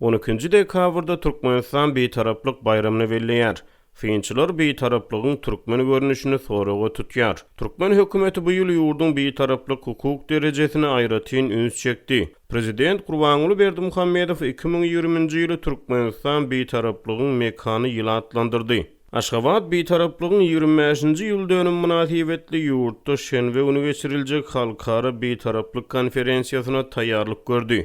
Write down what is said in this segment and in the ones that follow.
12-nji dekabrda Türkmenistan betaraplyk bayramyny belleýär. Fiýinçiler beýtarapllygyň türkmen görnüşini soraga tutýar. Türkmen hökümeti bu ýyl ýurdun beýtaraplyk hukuk derejesini aýratyn üns çekdi. Prezident Gurbanuly Berdimuhammedow 2020-nji ýyly Türkmenistan beýtaraplygyň mekany ýyly atlandyrdy. Aşgabat beýtaraplygyň 25-nji ýyl dönüm münasibetli ýurtda şenbe günü geçiriljek halkara beýtaraplyk konferensiýasyna taýýarlyk gördi.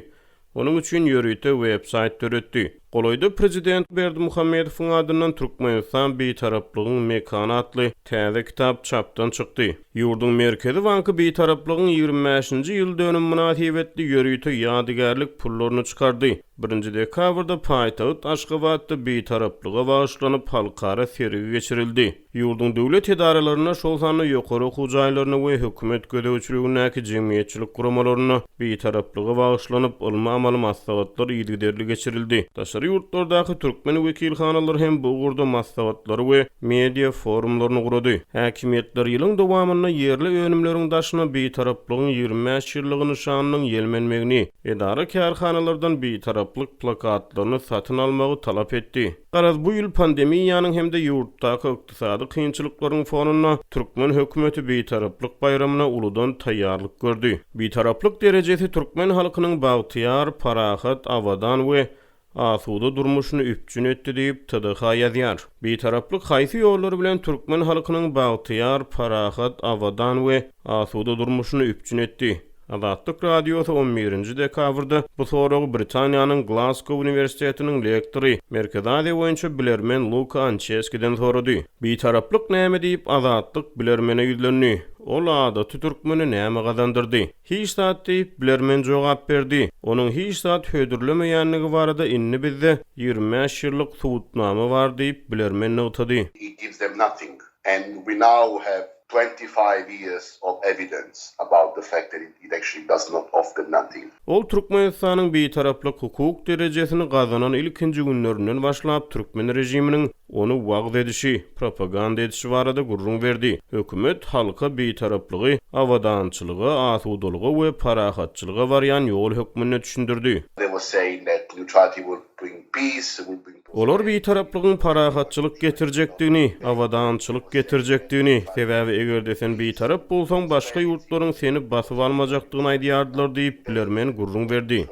Onun üçün yürüytü website dürütdü. Golaýda prezident Berdi Muhammedowyň adyndan Türkmenistan beýtaraplygyň mekany atly täze kitap çapdan çykdy. Ýurdun merkezi banky beýtaraplygyň 25-nji ýyl dönüm münasibetli ýörüýte ýadygärlik pullaryny çykardy. 1-nji dekabrda paýtagt Aşgabatda beýtaraplyga bagyşlanyp halkara sergi geçirildi. Ýurdun döwlet edaralaryna şol sanly ýokary hujaýlaryna we hökümet gödäwçiligindäki jemgyýetçilik guramalaryna beýtaraplyga bagyşlanyp ulma amaly maslahatlar ýygyderli geçirildi. aksary ýurtlardaky türkmen wekilhanalary hem bu gurda maslahatlary we media forumlaryny gurady. Häkimetler ýylyň dowamyny yerli önümleriň daşyna beýtaraplygyň 25 ýyllygyny nişanynyň ýelmenmegini, edara kärhanalardan beýtaraplyk plakatlaryny satyn almagy talap etdi. Garaz bu ýyl pandemiýanyň hem de ýurtdaky ykdysady kynçylyklaryň fonuna türkmen hökümeti beýtaraplyk bayramyna uludan taýýarlyk gördi. Beýtaraplyk derejesi türkmen halkynyň bagtyar, parahat, avadan we Asuda durmuşunu üpçün etdi deyip TDH yazýar. Bir taraplyk haýsy ýollary bilen türkmen halkynyň bagtyýar, parahat, avadan we asuda durmuşunu üpçün etdi. Azatlyk radiosu 11-nji dekabrda bu soragy Britaniýanyň Glasgow Universitetiniň lektori, Merkezade boýunça bilermen Luka Ancheskiden sorady. Bir taraplyk näme diýip azatlyk bilermene ýüzlenýär. Olada Türkmeni näme gazandyrdy? Hiç zat diýip bilermen jogap berdi. Onuň hiç zat hödürlemeýänligi barada inni bizde 25 ýyllyk suwutnama bar diýip bilermen nugtady. It gives them nothing and we now have 25 years of evidence about the fact that it, it actually does not offer nothing. Ol Türkmenistan'ın bir taraflı hukuk derecesini kazanan ilkinci günlerinden başlap Türkmen rejiminin onu vaqt edişi, propaganda edişi barada gurrun verdi. Hökümet halka bir taraflığı, avadançılığa, atuduluğa ve parahatçılığa varyan yol hükmüne düşündürdü. They were saying that neutrality will bring peace, will bring Olar bir taraplygyň parahatçylyk getirjekdigini, avadançılık getirjekdigini, sebäbi eger desen bir tarap bolsaň başga ýurtlaryň seni basyp almajakdygyny aýdýardylar diýip bilermen gurrun berdi.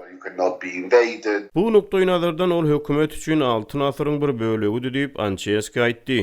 Bu noktaýy nazardan ol hökümet üçin altyn asyryň bir bölegi diýip Ancheski aýtdy.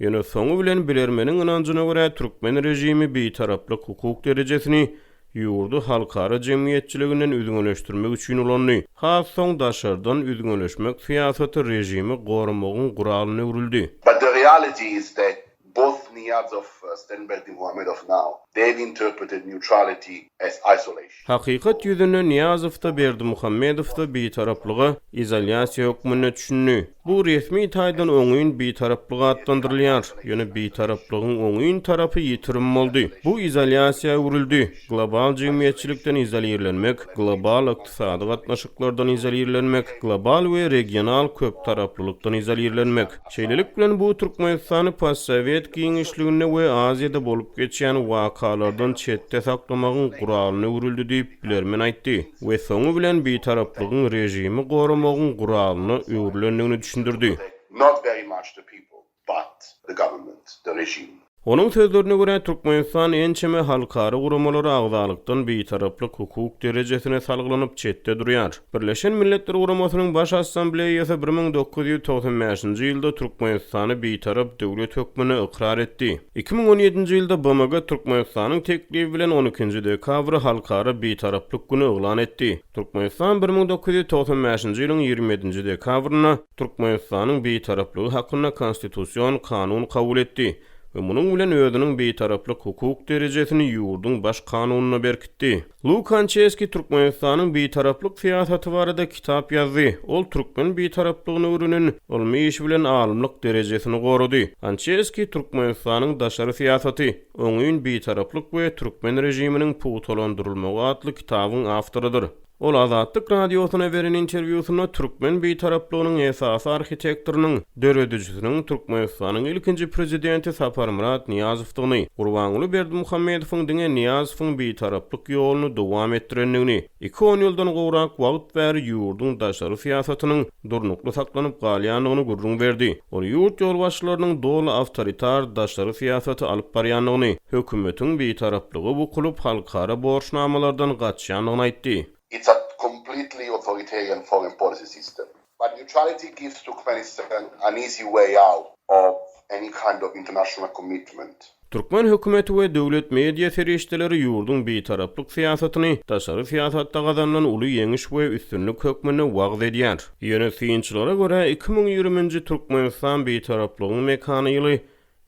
Ýene soňu bilen bilermeniň inancına görä Türkmen rejimi bir taraplyk hukuk derejesini yurdu halkara cemiyetçiliginden üzgünleştirmek üçin ulanny. Has soň daşardan üzgünleşmek siýasaty rejimi gormagyň guralyny urildi. But the reality is that both Niyaz of uh, Stenberg and Mohammed now they've interpreted neutrality as isolation. Hakikat yüzünü Niyazov da Berdi Muhammedov da bir taraplığı izolyasiya hukmuna düşünni. Bu resmi taydan oňyň bir taraplyga atlandyrylýar. Ýöne bir taraplygyň oňyň tarapy ýitirim boldy. Bu izolasiýa urildi. Global jemgyýetçilikden izolirlenmek, global ykdysady gatnaşyklardan izolirlenmek, global we regional köp taraplylykdan izolirlenmek. Şeýlelik bilen bu Türkmenistany post-sowet giňişligine we Aziýada bolup geçýän waka wakalardan çetde saklamagyň guralyny urildi diýip bilermen aýtdy. We soňu bilen bir taraplygyň rejimi gorumagyň guralyny ürlenliğini düşündürdü. Not very much the people, but the government, the regime. Onun sözlerine göre Türkmenistan ençeme halkary gurumları agzalykdan bitaraplyk hukuk derejesine salgylanyp çetde durýar. Birleşen Milletler Guramasynyň Baş Assambleýasy 1995-nji ýylda Türkmenistany bitarap döwlet hökmüne ikrar etdi. 2017-nji ýylda BMG Türkmenistanyň teklibi bilen 12-nji dekabr halkary bitaraplyk güni eglan etdi. Türkmenistan 1995-nji ýylyň 27-nji dekabryna Türkmenistanyň bitaraplygy hakynda konstitusion kanun kabul etdi. we munun bilen özüniň beýtaraplyk hukuk derejesini ýurdun baş kanunyna berkitdi. Lukançeski Türkmenistanyň beýtaraplyk siýasaty barada kitap ýazdy. Ol türkmen beýtaraplygyny ürünen, olmy iş bilen alymlyk derejesini gorudy. Ancheski Türkmenistanyň daşary siýasaty, öňüň beýtaraplyk we türkmen rejiminiň putolandyrylmagy atly kitabyň awtorydyr. Ol Azatlyk radiosuna beren interwýusyna türkmen beýtaraplagynyň esasy arhitektorunyň döredijisiniň Türkmenistanyň ilkinji prezidenti Sapar Murat Niyazowdygyny, Gurbanuly Berdimuhammedowyň diňe Niyazowyň beýtaraplyk ýoluny dowam etdirenligini, 2 ýyldan gowrak wagt bäri ýurdun daşary siýasatynyň durnukly saklanyp galýanlygyny gurrun berdi. Ol ýurt ýolbaşçylarynyň doly dolu awtoritar daşary siýasaty alyp barýanlygyny, hökümetiň beýtaraplygy bu kulup halkara borçnamalardan gaçýanlygyny aýtdy. It's a completely authoritarian foreign policy system. But neutrality gives Turkmenistan an easy way out of any kind of international commitment. Türkmen hökümeti we döwlet media serişdeleri ýurdun beýtaraplyk siýasatyny taşary siýasatda gazanlan uly ýeňiş we üstünlük hökmüne wagt edýär. Ýöne syýinçylara görä 2020-nji Türkmenistan beýtaraplygynyň mekany ýyly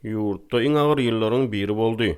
ýurtda iň agyr ýyllaryň biri boldy.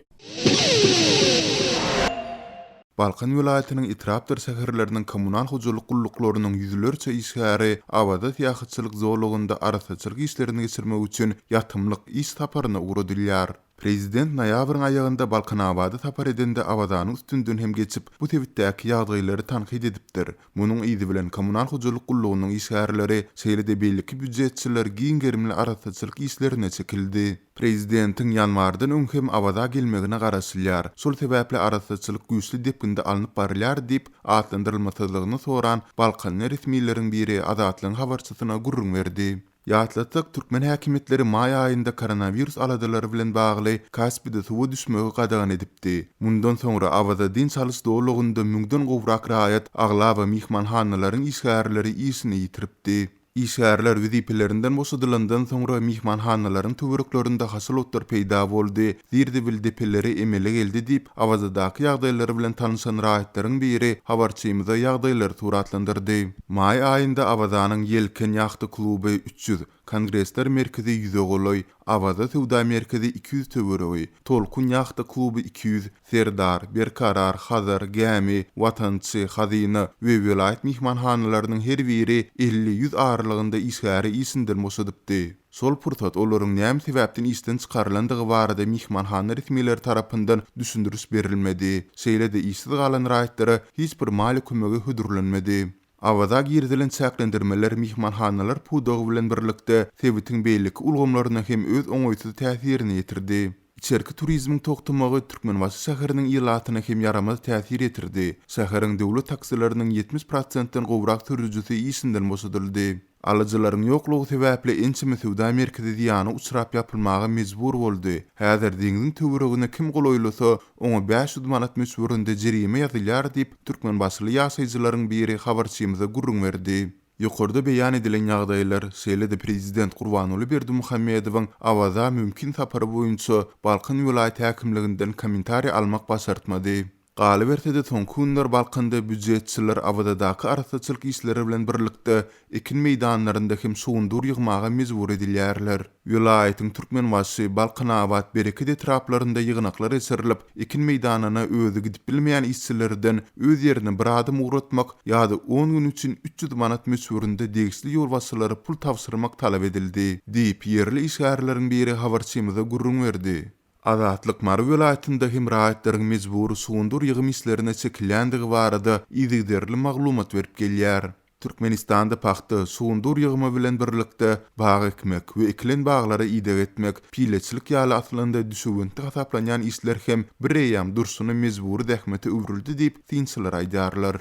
Balkan vilayatının itrapdır sehirlerinin kommunal huculuk gulluklarının yüzlerce işgari, avadat yaxıtçılık zoologunda arasaçılık işlerini geçirmek üçin yatımlık iş taparına uğradilýar. Prezident noýabrň aýagynda Balkanabada tapar edende awazanyň üstünden hem geçip bu tebitdäki ýagdaýlary tanqid edipdir. Munyň iýdi bilen kommunal hujuluk gullugynyň işgärleri, şeýlede belki büdjetçiler giň gerimli arataçylyk işlerine çekildi. Prezidentin ýanwardan öňkem awaza gelmegine garaşylýar. Şol sebäple arasatçylyk güýçli depginde alınıp barylýar diýip atlandyrylmasyzlygyny soran Balkan resmiýetleriniň biri Azatlyň habarçysyna gurrun berdi. Ýatlatsak türkmen häkimetleri may aýynda koronavirus aladylary bilen bagly Kaspide suwa düşmegi gadagan edipdi. Mundan soňra Awada din salys dowlugynda müňden gowrak raýat aglaba mehmanhanalaryň işgärleri işini ýitiripdi. İşgärler wezipelerinden boşadylandan soňra mehmanhanalaryň töwereklerinde hasylatlar peýda boldy. Zirdi bildepeleri emele geldi diýip awazadaky ýagdaýlary bilen tanışan raýatlaryň biri habarçymyza ýagdaýlary suratlandyrdy. May aýynda awazanyň Yelken ýagty kluby 300 Kongresler merkezi 100 goloy, Avada Tövda merkezi 200 tövöröy, Tolkun Yahta klubu 200, Serdar, Berkarar, Hazar, Gämi, Watançy, Hazina we vilayet mihmanhanalarynyň her biri 50-100 aralygynda işgäri isindirmosa. Sol pursat olaryň näme sebäpden isten çykarylandygy barada mihmanhana resmiýetleri tarapyndan düşündürüş berilmedi. Şeýle de işsiz galan raýatlara hiç bir mali kömegi hüdürlenmedi. Avada girdilen çäklendirmeler mihmanhanalar pudogu bilen birlikde sebitin beýlik ulgamlaryna hem öz oňoýsuz täsirini ýetirdi. Çerki turizmin toktamagy Türkmenbaşı şäheriniň ýylatyna hem yaramaz täsir etirdi. Şäheriň döwlet taksilarynyň 70%-den gowrak sürüjüsi işinden boşadyldy. Alıcıların yokluğu sebäple ençimi süwda Amerika'da diýany uçrap ýapylmaga mejbur boldy. Häzir diňin töweregine kim gol oýlasa, oňa 500 manat mösberinde jerime ýazylýar diýip türkmen başly ýaşajylaryň biri habarçymyza gurrun berdi. Yukarıda beyan edilen ýagdaýlar Seýlede prezident Gurbanuly Berdimuhammedowyň awaza mümkin sapary boýunça Balkan vilayat häkimliginden komentariýa almak başartmady. Galibertede tonkunlar balkanda büdjetçiler avadadaky arataçylyk işleri bilen birlikde ekin meydanlarında hem suundur yığmağa mezbur edilýärler. Vilayetin Türkmen wasy Balkan abat bereket etraplarında yığınaklar eserilip, ekin meydanana özü gidip bilmeýän işçilerden öz ýerini bir adam uğratmak ýa-da 10 gün üçin 300 manat möswüründe degisli ýol wasylara pul tapşyrmak talap edildi. Diýip yerli işgärleriň biri habarçymyza gurrun berdi. Azatlyk Mar vilayatynda hem raýatlaryň suundur suwundur mislerine çekilendigi barada ýygyderli maglumat berip gelýär. Türkmenistanda paxta, suundur ýygymy bilen birlikde bag ekmek we eklen baglary ýdeg etmek, pileçilik ýaly aslanda düşüwünti hasaplanýan işler hem bir ýam dursuny mezbur dähmeti öwrüldi diýip tinçiler aýdarlar.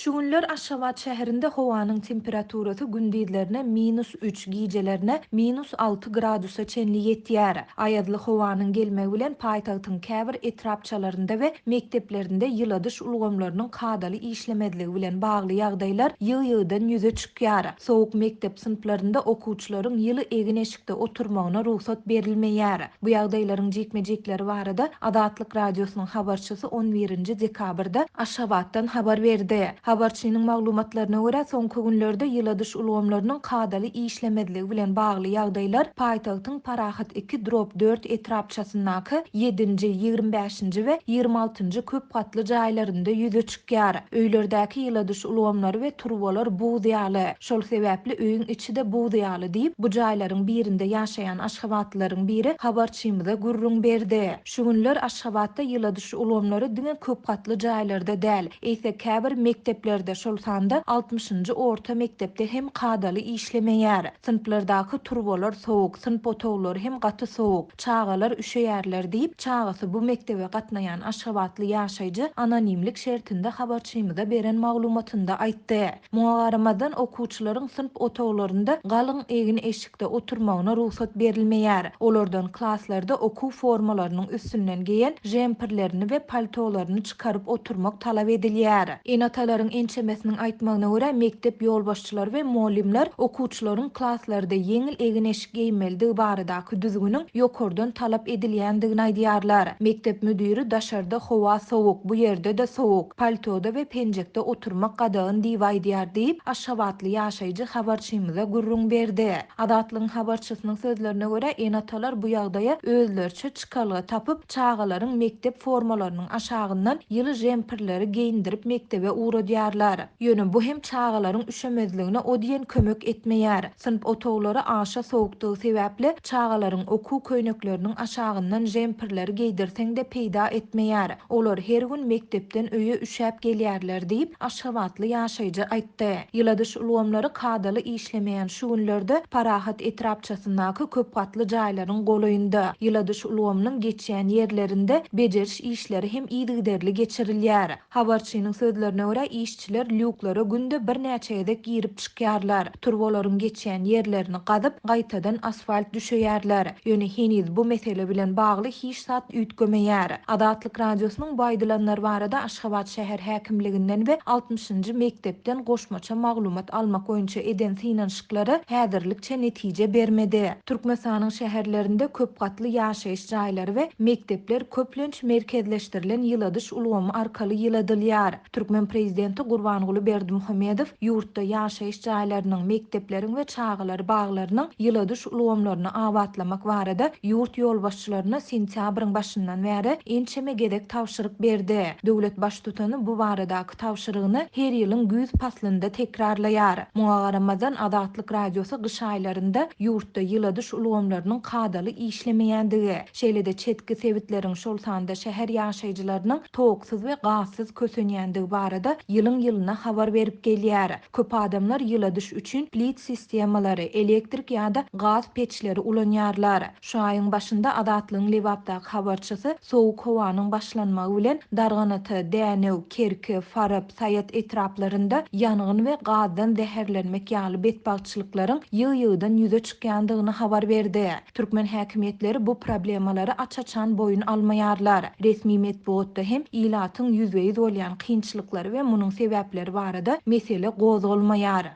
Şu günler Aşgabat şäherinde howanyň temperaturasy gündüzlerine -3, gijelerine -6 gradusa çenli ýetýär. Aýadly howanyň gelmegi bilen paýtagtyň käbir etrapçalarynda we mekteplerinde ýyladyş ulgamlarynyň kadaly işlemedligi bilen bagly ýagdaýlar ýyl-ýyldan ýüze çykýar. Sowuk mektep sınıflarında okuwçylaryň ýyly egin eşikde oturmagyna ruhsat berilmeýär. Bu ýagdaýlaryň jekmejekleri barada Adatlyk radiosynyň habarçysy 11-nji dekabrda Aşgabatdan habar berdi. Habarçynyň maglumatlaryna görä, soňky günlerde ýyladyş ulgamlarynyň kadaly işlemedligi bilen bagly ýagdaýlar paýtagtyň Parahat 2 drop 4 etrapçasyndaky 7-nji, 25-nji we 26-njy köp gatly jaýlarynda ýüze çykýar. Öýlerdäki ýyladyş ulgamlary we turwalar buğdaýaly. Şol sebäpli öýüň içinde buğdaýaly diýip bu jaýlaryň birinde ýaşaýan aşgabatlaryň biri habarçymyza gurrun berdi. Şu günler aşgabatda ýyladyş ulgamlary diňe köp gatly jaýlarda däl. Eýse käbir mektep mekteplerde şol sanda 60-njy orta mektepde hem kadaly işlemeýär. Synplardaky turbolar sowuk, synp otowlary hem gaty sowuk. Çağalar üşeýärler diýip çağasy bu mektebe gatnaýan aşgabatly ýaşaýjy anonimlik şertinde habarçymyza beren maglumatynda aýtdy. Mugaramadan okuwçylaryň synp otowlarynda galyň egin eşikde oturmagyna ruhsat berilmeýär. Olardan klasslarda okuw formalarynyň üstünden giýen jemperlerini we paltolaryny çykaryp oturmak talap edilýär. Enatalaryň Onuň ençemesiniň aýtmagyna görä mektep ýolbaşçylary we muallimler okuwçylaryň klaslarda ýeňil egin eşik giýmeldi baradaky düzgünüň ýokurdan talap edilýändigini aýdýarlar. Mektep müdiri daşarda howa sowuk, bu ýerde de sowuk, paltoda we penjekde oturmak gadagyn diýip aýdýar diýip aşabatly ýaşaýjy habarçymyza gurrun berdi. Adatlyň habarçysynyň sözlerine görä enatalar bu ýagdaýa özlerçe çykalygy tapyp çağalaryň mektep formalarynyň aşagyndan ýyly jemperleri giyindirip mektebe uğradyar etmeýärler. Ýöne bu hem çağalaryň üşemezligine odiyen kömek etmeýär. Synp otoglary aşa sowukdygy sebäpli çağalaryň okuw köýnekleriniň aşagyndan jemperleri giydirseň de peýda etmeýär. Olar her gün mektepden öýe üşäp gelýärler diýip aşgabatly ýaşaýjy aýtdy. Ýyladyş ulgamlary kadaly işlemeýän şu günlerde parahat etrapçasyndaky köp gatly jaýlaryň golaýynda. ýyladyş ulgamynyň geçýän ýerlerinde bejeriş işleri hem iýdigiderli geçirilýär. Habarçynyň sözlerine görä, işçiler lyuklara günde bir näçe edek girip çykýarlar. Turbolaryň geçýän ýerlerini gadyp gaýtadan asfalt düşeýärler. Ýöne heniz bu mesele bilen bagly hiç zat ütgemeýär. Adatlyk radiosynyň baýdylanlar barada Aşgabat şäher häkimliginden we 60-njy mektepden goşmaça maglumat almak goýunça eden synanşyklary häzirlikçe netije bermedi. Türkmenistanyň şäherlerinde köp gatly ýaşaýyş jaýlary we mekdepler köplenç merkezleşdirilen ýyladyş ulgamy arkaly ýyladylýar. Türkmen prezidenti Gaty Gurbanguly Berdimuhammedow ýurtda ýaşaýyş jaýlarynyň, mekdepleriň we çağalary baglarynyň ýyladyş ulgamlaryny awatlamak barada ýurt ýolbaşçylaryna sentýabryň başyndan bäri ençeme gedek tawşyryk berdi. Döwlet baş tutany bu baradaky tawşyrygyny her ýylyň güýz paslynda tekrarlaýar. Muňa garamadan Adatlyk radiosu gyş aýlarynda ýurtda ýyladyş ulgamlarynyň kadaly işlemeýändigi, şeýlede çetki sewitleriň şol sanda şäher ýaşaýjylarynyň toguksuz we gazsız kösenýändigi barada ýylyň ýylyň ýylyna habar berip gelýär. Köp adamlar ýyladyş üçin plit sistemalary, elektrik ýa-da gaz peçleri ulanýarlar. Şaýyň başynda adatlyň Lewapdaky habarçysy sowuk howanyň başlanmagy bilen darganaty, dänew, kerki, farap, sayat etraplarynda ýangyn we gazdan zehirlenmek ýaly betbagçylyklaryň ýyl-ýyldan ýüze çykýandygyny habar berdi. Türkmen häkimetleri bu problemalary açaçan boyun almaýarlar. Resmi metbuatda hem ilatyň ýüzbeýiz bolýan kynçylyklary we munyň sebäpleri barada mesele gozgolmayar.